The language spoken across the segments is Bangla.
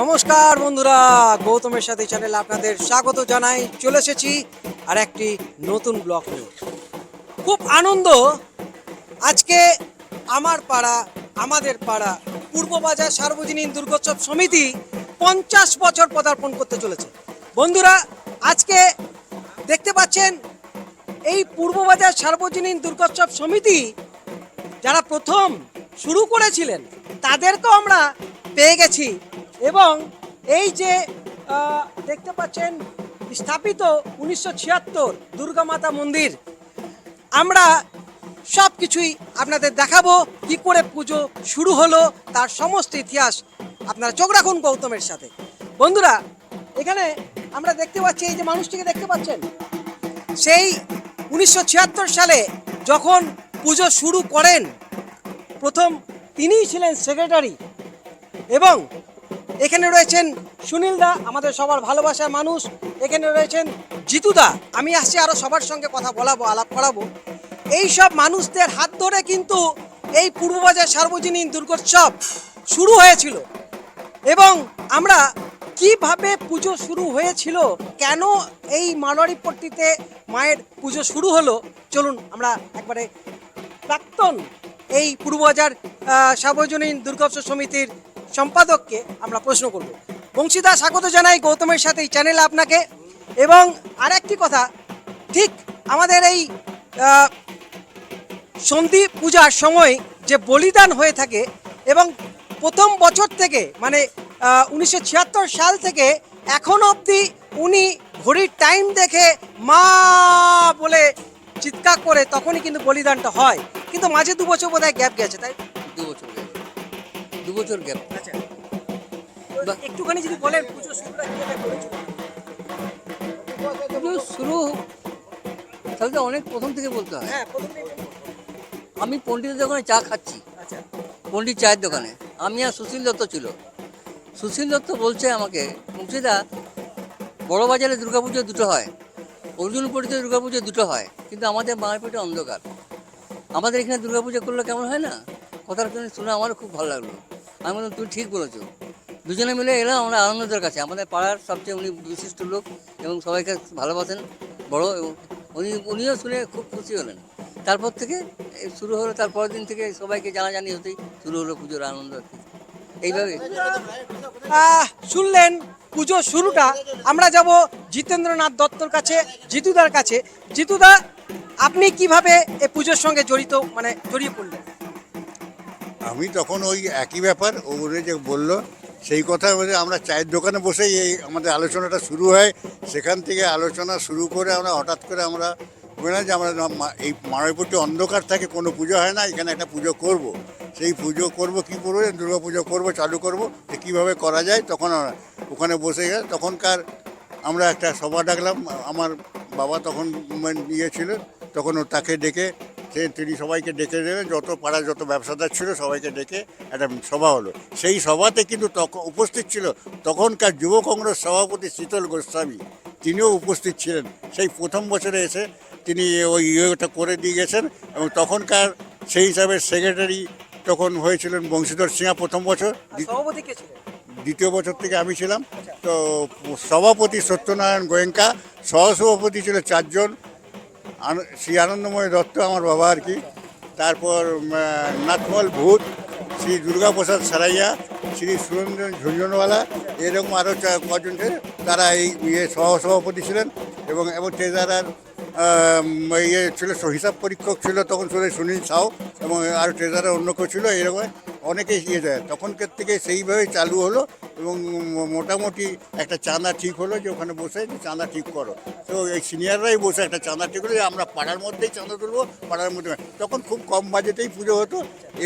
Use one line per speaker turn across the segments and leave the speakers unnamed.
নমস্কার বন্ধুরা, গৌতমের সাথে চ্যানেলে আপনাদের স্বাগত জানাই। চলে এসেছি আর একটি নতুন ব্লগ নিয়ে। খুব আনন্দ, আজকে আমার পাড়া, আমাদের পাড়া পূর্ববাজার সার্বজনীন দুর্গোৎসব সমিতি পঞ্চাশ বছর পদার্পণ করতে চলেছে। বন্ধুরা, আজকে দেখতে পাচ্ছেন, এই পূর্ববাজার সার্বজনীন দুর্গোৎসব সমিতি যারা প্রথম শুরু করেছিলেন তাদেরকেও আমরা পেয়ে গেছি। এবং এই যে দেখতে পাচ্ছেন, স্থাপিত উনিশশো ছিয়াত্তর দুর্গা মাতা মন্দির, আমরা সব কিছুই আপনাদের দেখাবো, কি করে পুজো শুরু হলো, তার সমস্ত ইতিহাস আপনারা চোখ রাখুন গৌতমের সাথে। বন্ধুরা, এখানে আমরা দেখতে পাচ্ছি, এই যে মানুষটিকে দেখতে পাচ্ছেন, সেই উনিশশো ছিয়াত্তর সালে যখন পুজো শুরু করেন, প্রথম তিনিই ছিলেন সেক্রেটারি এবং এখানে রয়েছেন সুনীল দা, আমাদের সবার ভালোবাসার মানুষ। এখানে রয়েছেন জিতুদা আমি আসছি আরও সবার সঙ্গে কথা বলাবো, আলাপ করাবো। এই সব মানুষদের হাত ধরে কিন্তু এই পূর্ববাজার সার্বজনীন দুর্গোৎসব শুরু হয়েছিল। এবং আমরা কীভাবে পুজো শুরু হয়েছিল, কেন এই মানোয়ারিপট্টিতে মায়ের পুজো শুরু হলো, চলুন আমরা একবারে প্রাক্তন এই পূর্ববাজার সার্বজনীন দুর্গোৎসব সমিতির সম্পাদককে আমরা প্রশ্ন করব। বংশীদা স্বাগত জানাই গৌতমের সাথে এই চ্যানেলে আপনাকে। এবং আরেকটি কথা, ঠিক আমাদের এই সন্ধি পূজার সময় যে বলিদান হয়ে থাকে এবং প্রথম বছর থেকে মানে উনিশশো ছিয়াত্তর সাল থেকে এখন অবধি উনি ঘড়ির টাইম দেখে মা বলে চিৎকার করে তখনই কিন্তু বলিদানটা হয়। কিন্তু মাঝে দু বছর বোধহয় গ্যাপ গেছে, তাই?
দু বছর। দু বছর গ্যাপ
আচ্ছা একটুখানি যদি বলেন পুজো শুরুটা কীভাবে করেছিল
পুজো শুরু তাহলে তো অনেক প্রথম থেকে বলতে হয়।
হ্যাঁ প্রথমে
আমি পণ্ডিতের দোকানে চা খাচ্ছি।
আচ্ছা।
পণ্ডিত চায়ের দোকানে। আমি আর সুশীল দত্ত ছিল। সুশীল দত্ত বলছে আমাকে মুর্শিদা বড় বাজারে দুর্গাপুজো দুটো হয়। অর্জুনপুরিতে দুর্গাপুজো দুটো হয়। কিন্তু আমাদের মায়ের মারপেটে অন্ধকার। আমাদের এখানে দুর্গাপুজো করলে কেমন হয় না? কথাটা শুনে শুনে আমারও খুব ভালো লাগল। আমি বললাম, তুমি ঠিক বলেছ। দুজনে মিলে এলাম আমরা আনন্দদের কাছে। আমাদের পাড়ার সবচেয়ে উনি বিশিষ্ট লোক এবং সবাইকে ভালোবাসেন, বড় এবং উনি, উনিও শুনে খুব খুশি হলেন। তারপর থেকে শুরু হলো, তারপরের দিন থেকে সবাইকে জানাজানি হতেই শুরু হলো পুজোর আনন্দ। এইভাবে।
শুনলেন পুজো শুরুটা। আমরা যাব জিতেন্দ্রনাথ দত্তর কাছে, জিতুদার কাছে। জিতুদা, আপনি কীভাবে এই পুজোর সঙ্গে জড়িত মানে জড়িয়ে পড়লেন?
আমি তখন ওই একই ব্যাপার ওরে যে, বলল, সেই কথা আমরা চায়ের দোকানে বসেই এই আমাদের আলোচনাটা শুরু হয় সেখান থেকে আলোচনা শুরু করে আমরা হঠাৎ করে আমরা বললাম যে, আমরা এই মানবপট্টি অন্ধকার থাকে, কোনো পুজো হয় না, এখানে একটা পুজো করব। সেই পুজো করব কি করব দুর্গা পুজো করব, চালু করব, যে কীভাবে করা যায়, তখন ওখানে বসে গেলে তখনকার আমরা একটা সভা ডাকলাম, আমার বাবা তখন ইয়ে ছিল তখন তাকে ডেকে সে তিনি সবাইকে ডেকে দেবেন যত পাড়ার যত ব্যবসাদার ছিল সবাইকে ডেকে একটা সভা হলো। সেই সভাতে কিন্তু তখন উপস্থিত ছিল তখনকার যুব কংগ্রেস সভাপতি শীতল গোস্বামী। তিনিও উপস্থিত ছিলেন। সেই প্রথম বছরে এসে তিনি ওই ইয়েটা করে দিয়ে গেছেন এবং তখনকার সেই হিসাবে সেক্রেটারি তখন হয়েছিলেন বংশীধর সিংহা প্রথম বছর। দ্বিতীয় বছর থেকে আমি ছিলাম। তো সভাপতি সত্যনারায়ণ গোয়েঙ্কা সহসভাপতি ছিল চারজন। শ্রী আনন্দময় দত্ত আমার বাবা আর কি। তারপর নাথমল ভূত, শ্রী দুর্গাপ্রসাদ সারাইয়া, শ্রী সুরেন্দ্র ঝুঞ্ঝনওয়ালা এরকম আরও কজন তারা এই ইয়ে সহসভাপতি ছিলেন এবং এবং ট্রেজারার ইয়ে ছিল হিসাব পরীক্ষক ছিল তখন ছিল সুনীল সাউ এবং আর ট্রেজারার অন্য কেউ ছিল, এরকম অনেকেই ইয়ে যায় তখনকার থেকে সেইভাবে চালু হলো। এবং মোটামুটি একটা চাঁদা ঠিক হলো যে ওখানে বসে চাঁদা ঠিক করো। তো এই সিনিয়ররাই বসে একটা চাঁদা ঠিক হলো যে আমরা পাড়ার মধ্যেই চাঁদা তুলবো, পাড়ার মধ্যে তখন খুব কম বাজেটেই পুজো হতো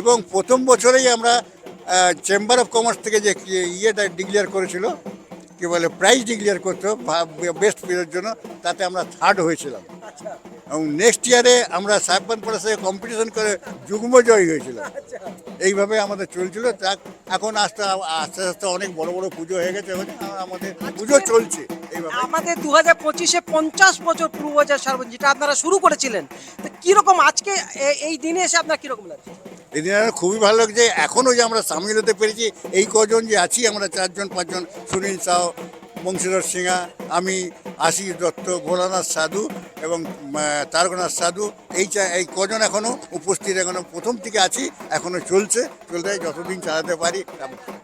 এবং প্রথম বছরেই আমরা চেম্বার অফ কমার্স থেকে যে ইয়েটা ডিক্লেয়ার করেছিল, কি বলে প্রাইজ ডিক্লেয়ার করতো বেস্ট পুজোর জন্য, তাতে আমরা থার্ড হয়েছিলাম।
আচ্ছা।
এবং নেক্সট ইয়ারে আমরা সাহেবান পড়ার সাথে কম্পিটিশন করে যুগ্ম জয়ী হয়েছিলাম।
আচ্ছা
এইভাবে আমাদের চলছিল। তা এখন আস্তে আস্তে আস্তে অনেক বড় বড় পুজো হয়ে গেছে। আমাদের পুজো চলছে এইভাবে।
আমাদের দু হাজার পঁচিশে পঞ্চাশ বছর পূর্ব পূর্ববাজার সার্বজনীন যেটা আপনারা শুরু করেছিলেন তো কীরকম আজকে এই দিনে এসে আপনার কীরকম লাগছে?
এদিন আমার খুবই ভালো লাগছে। এখনও যে আমরা সামিল হতে পেরেছি এই কজন যে আছি আমরা চারজন পাঁচজন সুনীল সাউ বংশীধর সিংহা আমি আশিস দত্ত ভোলানাথ সাধু এবং তারকনাথ সাধু, এই এই কজন এখনও উপস্থিত এখনও প্রথম থেকে আছি এখনও চলছে, চলতে যতদিন চালাতে পারি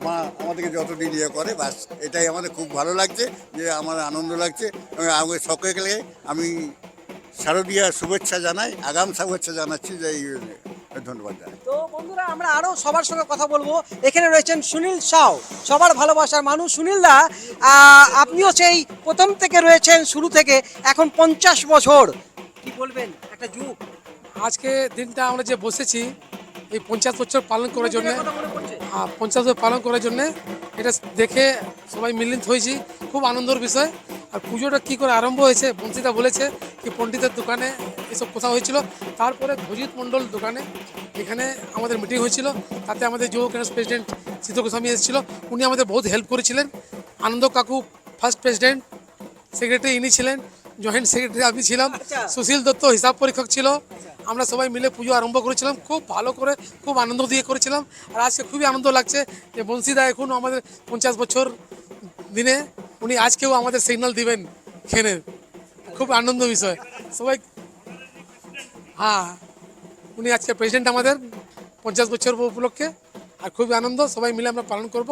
মা আমাদেরকে যতদিন ইয়ে করে, বাস এটাই আমাদের খুব ভালো লাগছে, যে আমার আনন্দ লাগছে, এবং আমাকে সকলকে আমি শারদীয়া শুভেচ্ছা জানাই, আগাম শুভেচ্ছা জানাচ্ছি যে এই ধন্যবাদ জানাই
তো বন্ধুরা আমরা আরও সবার সঙ্গে কথা বলব। এখানে রয়েছেন সুনীল সাউ সবার ভালোবাসার মানুষ। সুনীল দা আপনিও সেই প্রথম থেকে রয়েছেন শুরু থেকে এখন পঞ্চাশ বছর। কি বলবেন? একটা যুগ।
আজকে দিনটা আমরা যে বসেছি এই পঞ্চাশ বছর পালন করার জন্য পঞ্চাশ বছর পালন করার জন্য এটা দেখে সবাই মিলিত হয়েছি। খুব আনন্দের বিষয়। আর পুজোটা কি করে আরম্ভ হয়েছে বংশীদা বলেছে কি পণ্ডিতের দোকানে এসব কথা হয়েছিল। তারপরে ভজিত মণ্ডল দোকানে এখানে আমাদের মিটিং হয়েছিল। তাতে আমাদের যুব ক্যান্স প্রেসিডেন্ট সিদ্ধ গোস্বামী এসেছিল। উনি আমাদের বহুত হেল্প করেছিলেন। আনন্দ কাকু ফার্স্ট প্রেসিডেন্ট সেক্রেটারি ইনি ছিলেন জয়েন্ট সেক্রেটারি আমি ছিলাম।
আচ্ছা।
সুশীল দত্ত হিসাব পরীক্ষক ছিল। আমরা সবাই মিলে পুজো আরম্ভ করেছিলাম। খুব ভালো করে খুব আনন্দ দিয়ে করেছিলাম। আর আজকে খুবই আনন্দ লাগছে যে বংশীদা এখন আমাদের পঞ্চাশ বছর দিনে উনি আজকেও আমাদের সিগন্যাল দিবেন খেনের। খুব আনন্দ বিষয়। সবাই হ্যাঁ উনি আজকে প্রেসিডেন্ট আমাদের পঞ্চাশ বছর উপলক্ষে। আর খুবই আনন্দ সবাই মিলে আমরা পালন করব।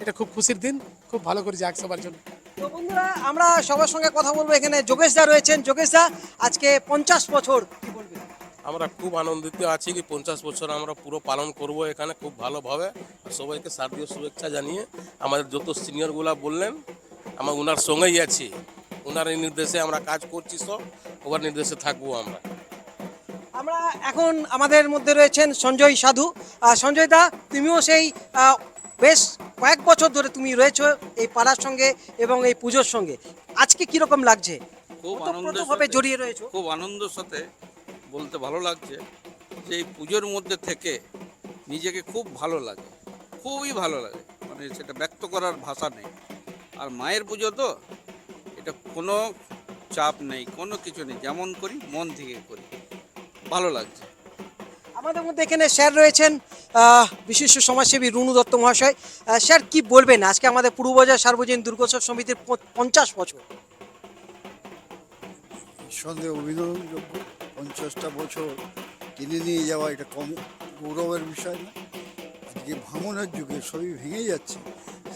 এটা খুব খুশির দিন খুব ভালো করে যাক সবার জন্য।
তো বন্ধুরা আমরা সবার সঙ্গে কথা বলব এখানে। যোগেশ দা রয়েছেন। যোগেশ দা আজকে পঞ্চাশ বছর কি বলবেন?
আমরা খুব আনন্দিত আছি কি পঞ্চাশ বছর আমরা পুরো পালন করব এখানে খুব ভালোভাবে। সবাইকে শারদীয় শুভেচ্ছা জানিয়ে আমাদের যত সিনিয়রগুলা বললেন আমরা ওনার সঙ্গেই আছি। ওনার এই নির্দেশে আমরা কাজ করছি সব ওনার নির্দেশে থাকব আমরা।
আমরা এখন আমাদের মধ্যে রয়েছেন সঞ্জয় সাধু। সঞ্জয় দা তুমিও সেই বেশ কয়েক বছর ধরে তুমি রয়েছো এই পাড়ার সঙ্গে এবং এই পুজোর সঙ্গে। আজকে কীরকম লাগছে?
খুব
জড়িয়ে রয়েছো।
খুব আনন্দের সাথে বলতে ভালো লাগছে যে এই পুজোর মধ্যে থেকে নিজেকে খুব ভালো লাগে খুবই ভালো লাগে। মানে সেটা ব্যক্ত করার ভাষা নেই। আর মায়ের পুজো তো এটা কোনো চাপ নেই কোনো কিছু নেই। যেমন করি মন থেকে করি। ভালো লাগছে।
আমাদের মধ্যে এখানে স্যার রয়েছেন বিশিষ্ট সমাজসেবী রুনু দত্ত মহাশয়। স্যার কি বলবেন? আজকে আমাদের পূর্ব পূর্ববাজার সার্বজনীন দুর্গোৎসব সমিতির পঞ্চাশ বছর।
নিঃসন্দেহে অভিনন্দনযোগ্য। পঞ্চাশটা বছর টেনে নিয়ে যাওয়া এটা কম গৌরবের বিষয় না। আজকে ভাঙনের যুগে সবই ভেঙে যাচ্ছে।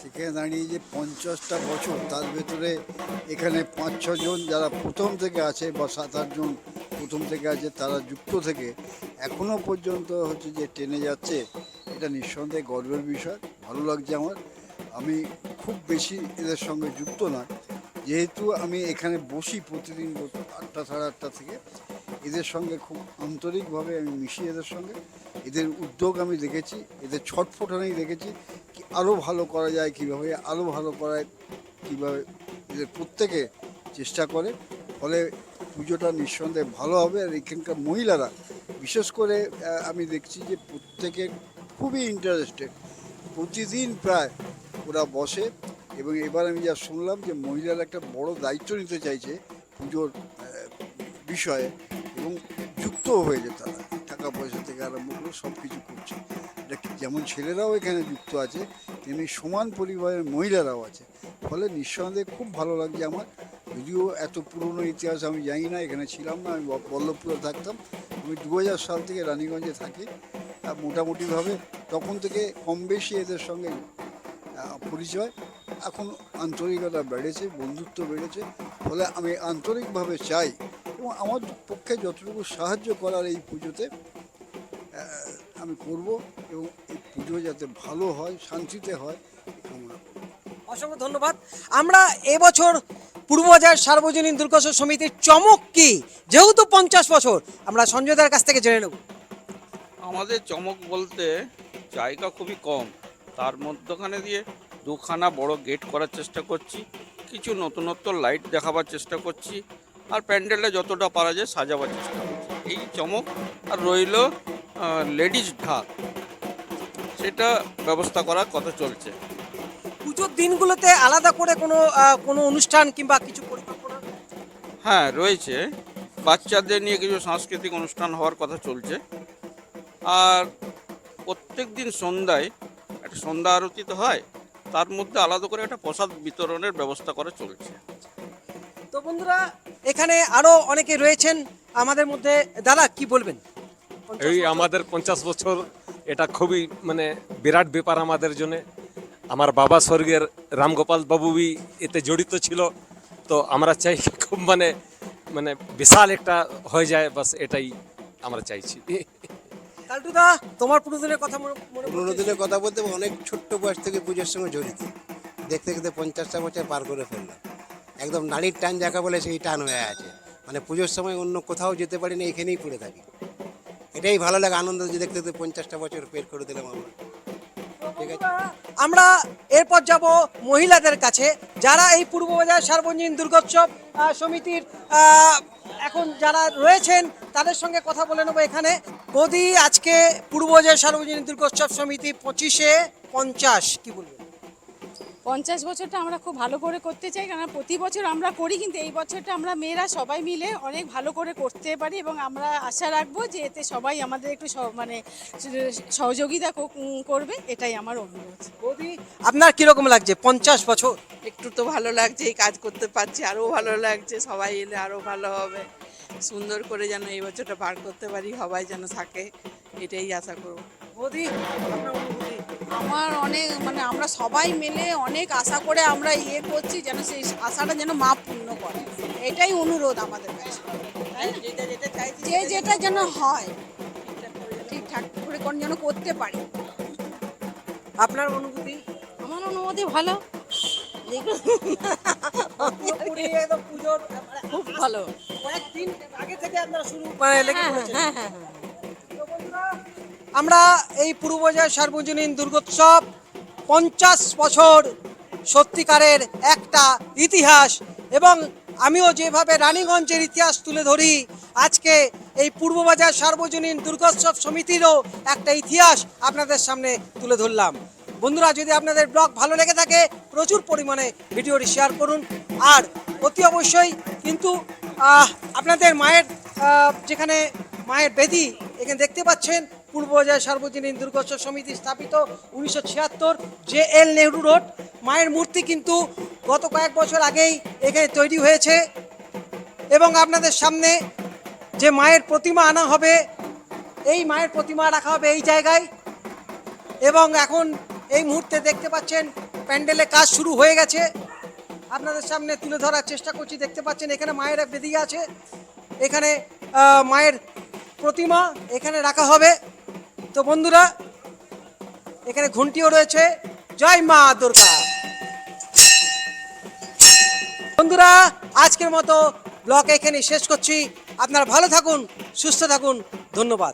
সেখানে দাঁড়িয়ে যে পঞ্চাশটা বছর, তার ভেতরে এখানে পাঁচ ছজন যারা প্রথম থেকে আছে বা সাত আটজন প্রথম থেকে আছে, তারা যুক্ত থেকে এখনও পর্যন্ত হচ্ছে যে টেনে যাচ্ছে, এটা নিঃসন্দেহে গর্বের বিষয়, ভালো লাগছে আমার। আমি খুব বেশি এদের সঙ্গে যুক্ত না। যেহেতু আমি এখানে বসি প্রতিদিন আটটা, সাড়ে আটটা থেকে, এদের সঙ্গে খুব আন্তরিকভাবে আমি মিশি এদের সঙ্গে। এদের উদ্যোগ আমি দেখেছি, এদের ছটফট ছটফটানি দেখেছি কি আরও ভালো করা যায়, কীভাবে আরও ভালো করায়, কীভাবে এদের প্রত্যেকে চেষ্টা করে। ফলে পুজোটা নিঃসন্দেহে ভালো হবে আর এখানকার মহিলারা, বিশেষ করে আমি দেখছি যে প্রত্যেকে খুবই ইন্টারেস্টেড প্রতিদিন প্রায় ওরা বসে এবং এবার আমি যা শুনলাম যে মহিলারা একটা বড় দায়িত্ব নিতে চাইছে পুজোর বিষয়ে এবং যুক্তও হয়েছে তারা। টাকা পয়সা থেকে আরম্ভ করে সব কিছু করছে। যেমন ছেলেরাও এখানে যুক্ত আছে, তেমনি সমান পরিবারের মহিলারাও আছে। ফলে নিঃসন্দেহে খুব ভালো লাগছে আমার। যদিও এত পুরনো ইতিহাস আমি জানি না, এখানে ছিলাম না, আমি বল্লভপুরে থাকতাম। আমি দু হাজার সাল থেকে রানীগঞ্জে থাকি। মোটামুটিভাবে তখন থেকে কম বেশি এদের সঙ্গে পরিচয়। এখন আন্তরিকতা বেড়েছে, বন্ধুত্ব বেড়েছে। ফলে আমি আন্তরিকভাবে চাই এবং আমার পক্ষে যতটুকু সাহায্য করার এই পুজোতে আমি করব এবং এই পুজো যাতে ভালো হয় শান্তিতে হয় কামনা করব।
অসংখ্য ধন্যবাদ। আমরা এবছর পূর্ববাজার সার্বজনীন দুর্গোৎসব সমিতির চমক কি? যেহেতু পঞ্চাশ বছর আমরা সঞ্জয় দার কাছ থেকে জেনে নেব।
আমাদের চমক বলতে জায়গা খুবই কম। তার মধ্যখানে দিয়ে দুখানা বড় গেট করার চেষ্টা করছি কিছু নতুনত্ব লাইট দেখাবার চেষ্টা করছি আর প্যান্ডেলটা যতটা পারা যায় সাজাবার চেষ্টা করছি। এই চমক আর রইল লেডিস ঢাক সেটা ব্যবস্থা করার কথা চলছে।
পুজোর দিনগুলোতে আলাদা করে কোনো কোনো অনুষ্ঠান কিংবা কিছু পরিকল্পনা
হ্যাঁ রয়েছে। বাচ্চাদের নিয়ে কিছু সাংস্কৃতিক অনুষ্ঠান হওয়ার কথা চলছে। আর প্রত্যেক দিন সন্ধ্যায় একটা সন্ধ্যা আরতি তো হয় তার মধ্যে আলাদা করে একটা প্রসাদ বিতরণের ব্যবস্থা করা চলছে।
তো বন্ধুরা এখানে আরও অনেকে রয়েছেন। আমাদের মধ্যে দাদা কি বলবেন?
এই আমাদের পঞ্চাশ বছর এটা খুবই মানে বিরাট ব্যাপার আমাদের জন্য। আমার বাবা স্বর্গের রামগোপাল বাবুবি এতে জড়িত ছিল তো আমরা চাই খুব মানে মানে বিশাল একটা হয়ে যায় বাস এটাই আমরা চাইছি।
কালটুদা তোমার পুরোদিনের কথা মনে মনে
পুরোনো দিনের কথা বলতে অনেক ছোট্ট বয়স থেকে পুজোর সঙ্গে জড়িত। দেখতে দেখতে পঞ্চাশটা বছর পার করে ফেললাম। একদম নারীর টান যাকে বলে সেই টান হয়ে আছে। মানে পুজোর সময় অন্য কোথাও যেতে পারি না এখানেই পড়ে থাকি। এটাই ভালো লাগে, আনন্দ যে দেখতে দেখতে পঞ্চাশটা বছর পের করে দিলাম আমরা। ঠিক আছে?
আমরা এরপর যাব মহিলাদের কাছে, যারা এই পূর্ববাজার সার্বজনীন দুর্গোৎসব সমিতির এখন যারা রয়েছেন, তাদের সঙ্গে কথা বলে নেব এখানে। বৌদি, আজকে পূর্ববাজার সার্বজনীন দুর্গোৎসব সমিতি পঁচিশে পঞ্চাশ, কি বলবেন
পঞ্চাশ বছরটা আমরা খুব ভালো করে করতে চাই কারণ প্রতি বছর আমরা করি কিন্তু এই বছরটা আমরা মেয়েরা সবাই মিলে অনেক ভালো করে করতে পারি এবং আমরা আশা রাখব যে এতে সবাই আমাদের একটু মানে সহযোগিতা কো- করবে এটাই আমার অনুরোধ।
বৌদি আপনার কীরকম লাগছে? পঞ্চাশ বছর?
একটু তো ভালো লাগছে এই কাজ করতে পারছি আরও ভালো লাগছে সবাই এলে আরও ভালো হবে। সুন্দর করে যেন এই বছরটা পার করতে পারি সবাই যেন থাকে এটাই আশা করব।
বৌদি
আমার অনেক মানে আমরা সবাই মিলে অনেক আশা করে আমরা ইয়ে করছি যেন সেই আশাটা যেন মা পূর্ণ করে। এটাই অনুরোধ আমাদের কাছে। যে যেটা যেন হয়। ঠিকঠাক করে কোন যেন করতে পারি।
আপনার অনুভূতি?
আমার অনুমতি ভালো।
পুজোর
খুব ভালো।
কয়েকদিন আগে থেকে আপনারা শুরু
হ্যাঁ হ্যাঁ হ্যাঁ।
তো বন্ধুরা, আমরা এই পূর্ববাজার সার্বজনীন দুর্গোৎসব পঞ্চাশ বছর সত্যিকারের একটা ইতিহাস এবং আমিও যেভাবে রানীগঞ্জের ইতিহাস তুলে ধরি, আজকে এই পূর্ববাজার সার্বজনীন দুর্গোৎসব সমিতিরও একটা ইতিহাস আপনাদের সামনে তুলে ধরলাম। বন্ধুরা, যদি আপনাদের ব্লগ ভালো লেগে থাকে, প্রচুর পরিমাণে ভিডিওটি শেয়ার করুন। আর অতি অবশ্যই কিন্তু আপনাদের মায়ের যেখানে মায়ের বেদি, এখানে দেখতে পাচ্ছেন পূর্ববাজার সার্বজনীন দুর্গোৎসব সমিতি স্থাপিত উনিশশো ছিয়াত্তর জে এল নেহরু রোড। মায়ের মূর্তি কিন্তু গত কয়েক বছর আগেই এখানে তৈরি হয়েছে। এবং আপনাদের সামনে যে মায়ের প্রতিমা আনা হবে, এই মায়ের প্রতিমা রাখা হবে এই জায়গায়। এবং এখন এই মুহূর্তে দেখতে পাচ্ছেন প্যান্ডেলে কাজ শুরু হয়ে গেছে। আপনাদের সামনে তুলে ধরার চেষ্টা করছি, দেখতে পাচ্ছেন এখানে মায়ের এক আছে। এখানে মায়ের প্রতিমা এখানে রাখা হবে। তো বন্ধুরা, এখানে ঘুমটিও রয়েছে। জয় মা দুর্গা। বন্ধুরা, আজকের মতো ব্লগ এখানে শেষ করছি। আপনারা ভালো থাকুন, সুস্থ থাকুন। ধন্যবাদ।